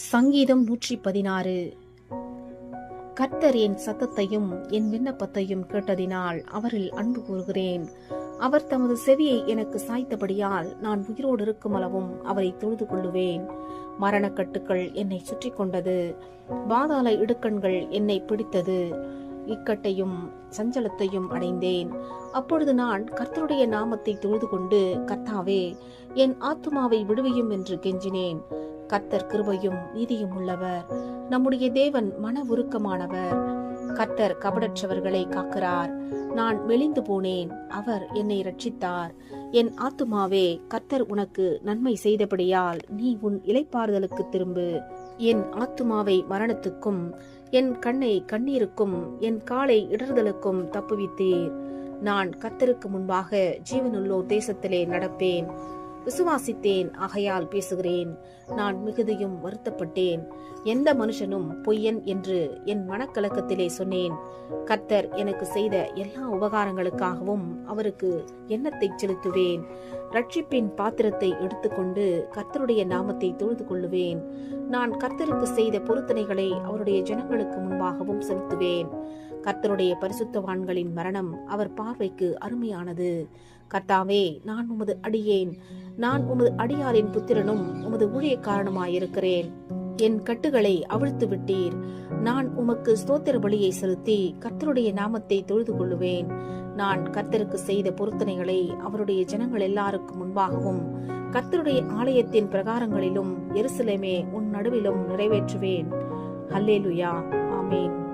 சங்கீதம் நூற்றி பதினாறு. கர்த்தர் என் சத்தத்தையும் என் விண்ணப்பத்தையும் கேட்டதினால் அவரில் அன்பு கூறுகிறேன். அவர் தமது செவியை எனக்கு சாய்த்தபடியால் நான் உயிரோடு இருக்கும் அளவும் அவரை தொழுது கொள்ளுவேன். மரணக்கட்டுக்கள் என்னை சுற்றி கொண்டது. பாதாள இடுக்கண்கள் என்னை பிடித்தது. இக்கட்டையும் சஞ்சலத்தையும் அடைந்தேன். அப்பொழுது நான் கர்த்தருடைய நாமத்தை தொழுது கொண்டு கர்த்தாவே என் ஆத்துமாவை விடுவியும் என்று கெஞ்சினேன். கத்தர் கிருபையும் நீதியும் உள்ளவர். நம்முடைய தேவன் மன உருக்கமானவர். கத்தர் கபடற்றவர்களை காக்கிறார். நான் மெலிந்து போனேன். அவர் என்னை ரட்சித்தார் என் ஆத்துமாவே கத்தர் உனக்கு நன்மை செய்தபடியால் நீ உன் இலைப்பாறுதலுக்கு திரும்பு. என் ஆத்துமாவை மரணத்துக்கும் என் கண்ணை கண்ணீருக்கும் என் காலை இடறுதலுக்கும் தப்புவித்தீர். நான் கத்தருக்கு முன்பாக ஜீவனுள்ளோர் தேசத்திலே நடப்பேன். விசுவாசித்தேன் ஆகையால் பேசுகிறேன். நான் மிகுதியும் வருத்தப்பட்டேன். எந்த மனுஷனும் பொய்யன் என்று என் மனக்கலக்கத்திலே சொன்னேன். கர்த்தர் எனக்கு செய்த எல்லா உபகாரங்களுக்காகவும் அவருக்கு எண்ணத்தை செலுத்துவேன். ரட்சிப்பின் பாத்திரத்தை எடுத்துக்கொண்டு கர்த்தருடைய நாமத்தை தொழுது கொள்ளுவேன். நான் கர்த்தருக்கு செய்த பொருத்தனைகளை அவருடைய ஜனங்களுக்கு முன்பாகவும் செலுத்துவேன். கர்த்தருடைய பரிசுத்தவான்களின் மரணம் அவர் பார்வைக்கு அருமையானது. கர்த்தாவே நான் உமது அடியேன். நான் உமது அடியாரின் புத்திரனும் உமது ஊழியக்காரனுமாயிருக்கிறேன். என் கட்டுகளை அவிழ்த்து விட்டீர். நான் உமக்கு ஸ்தோத்திர பலியை செலுத்தி கர்த்தருடைய நாமத்தை தொழுது கொள்ளுவேன். நான் கர்த்தருக்கு செய்த பொருத்தனைகளை அவருடைய ஜனங்கள் எல்லாருக்கும் முன்பாகவும் கர்த்தருடைய ஆலயத்தின் பிரகாரங்களிலும் எருசலேமே உன் நடுவிலும் நிறைவேற்றுவேன். ஹல்லேலுயா. ஆமேன்.